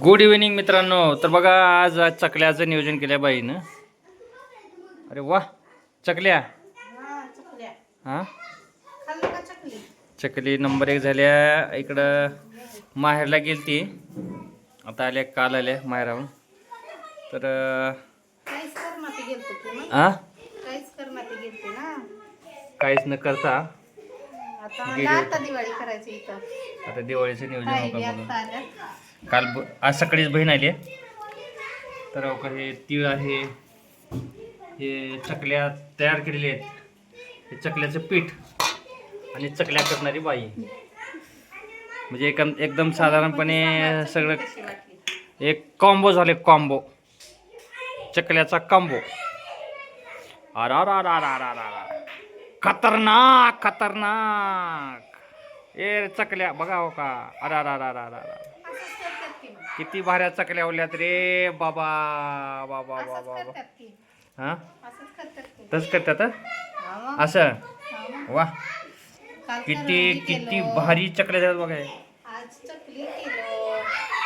Good evening मित्रांनो. तर बघा आज आज चकल्याचं नियोजन केलं बाईनं. अरे वा चकल्या. हा? हां चकली नंबर एक झाल्या. इकडं माहेरला गेली ती आता आल्या काल आल्या माहेराहून. तर ना. काहीच न करता. आता दिवाळी करायची इथं. आता दिवाळीचं नियोजन होतं म्हणून आता आल्या. काल ब- आज सकाळीच बहीण आली आहे. तर अहो का हे तीळ आहे हे चकल्या तयार केलेले आहेत. हे चकल्याचं पीठ आणि चकल्या करणारी बाई. म्हणजे एक एकदम साधारणपणे सगळं कशी वाटली? एक कॉम्बो झाले कॉम्बो. चकल्याचा कॉम्बो. अरा रा रा रा रा रा रा. खतरनाक खतरनाक. ए चकल्या बघा हो का. अरा रा रा रा रा किती भाऱ्या चकल्या ओल्यात रे बाबा बाबा बाबा बाबा. हा? तस करतात. असं. वा. किती किती. भारी चकल्या झाल्यात बघा. आज चकली केलं.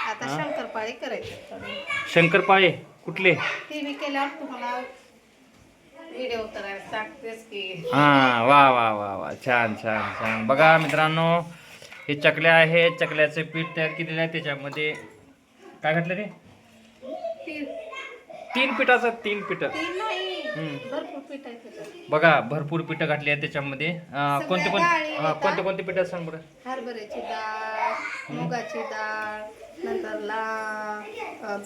आता? शंकरपाळी करायचे शंकरपाळे कुठले? ते मी केल्यावर तुम्हाला व्हिडिओ करायला सांगतेच की. हा वा वा वा वा. छान छान छान. बघा मित्रांनो हे चकल्या आहे चकल्याचे पीठ तयार केलेलं आहे त्याच्यामध्ये. काय घातलं रे? तीन. तीन पिठाचं तीन पिठ. तीन नाही हम्म. भरपूर पीठ आहे त्याच्यात. बघा भरपूर पिठं घातली आहेत त्याच्यामध्ये. अं, कोणते कोणते डाळी हा. कोणते कोणते पिठं सांग बरं? हरभऱ्याची डाळ मुगाची डाळ नंतर ला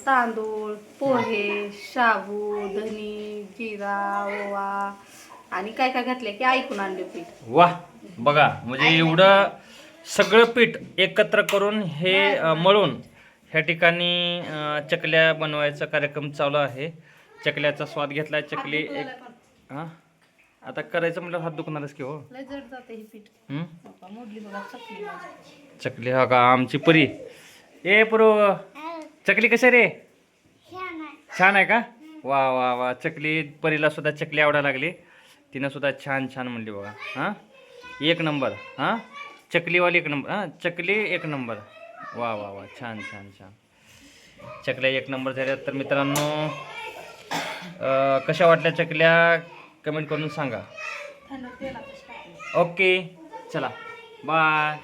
तांदूळ पोहे शाबू धनी जिरा ओवा आणि काय काय घातले की ऐकून आणले पीठ. वा बघा म्हणजे एवढं सगळं पीठ एकत्र करून हे मळून ह्या ठिकाणी चकल्या बनवायचा कार्यक्रम चालू आहे. चकल्याचा स्वाद घेतलाय चकली एक हा? आता करायचं म्हटलं हात दुखणारच की हो. लय जड जाते ही पीठ. हम्म? बाबा, मोडली बघा चकली माझी. चकली हा का आमची परी. ए पुरो चकली कशी आहे रे? छान आहे का? वा वा वा. चकली परीला सुद्धा चकली आवडायला लागली. तिनं सुद्धा छान छान म्हणली बघा. हां? एक नंबर. हां? चकलीवाली एक नंबर. हां? चकली एक नंबर. वा वा वा. छान छान छान. चकल्या एक नंबर झाल्या. तर मित्रांनो अं, कशा वाटल्या चकल्या? कमेंट करून सांगा. ओके चला. बाय.